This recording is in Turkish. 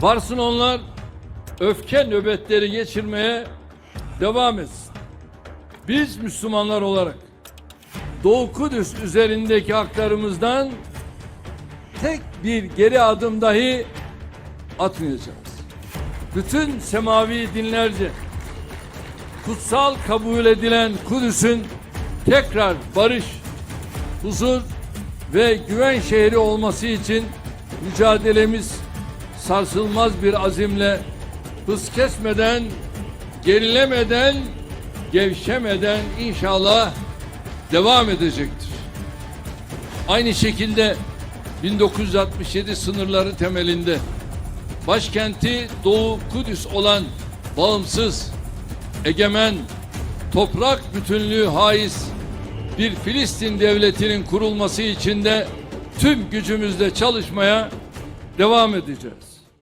Varsın onlar öfke nöbetleri geçirmeye devam etsin. Biz Müslümanlar olarak Doğu Kudüs üzerindeki haklarımızdan tek bir geri adım dahi atmayacağız. Bütün semavi dinlerce kutsal kabul edilen Kudüs'ün tekrar barış, huzur ve güven şehri olması için mücadelemiz sarsılmaz bir azimle hız kesmeden, gerilemeden, gevşemeden inşallah devam edecektir. Aynı şekilde 1967 sınırları temelinde başkenti Doğu Kudüs olan bağımsız, egemen, toprak bütünlüğü haiz bir Filistin devletinin kurulması için de tüm gücümüzle çalışmaya devam edeceğiz.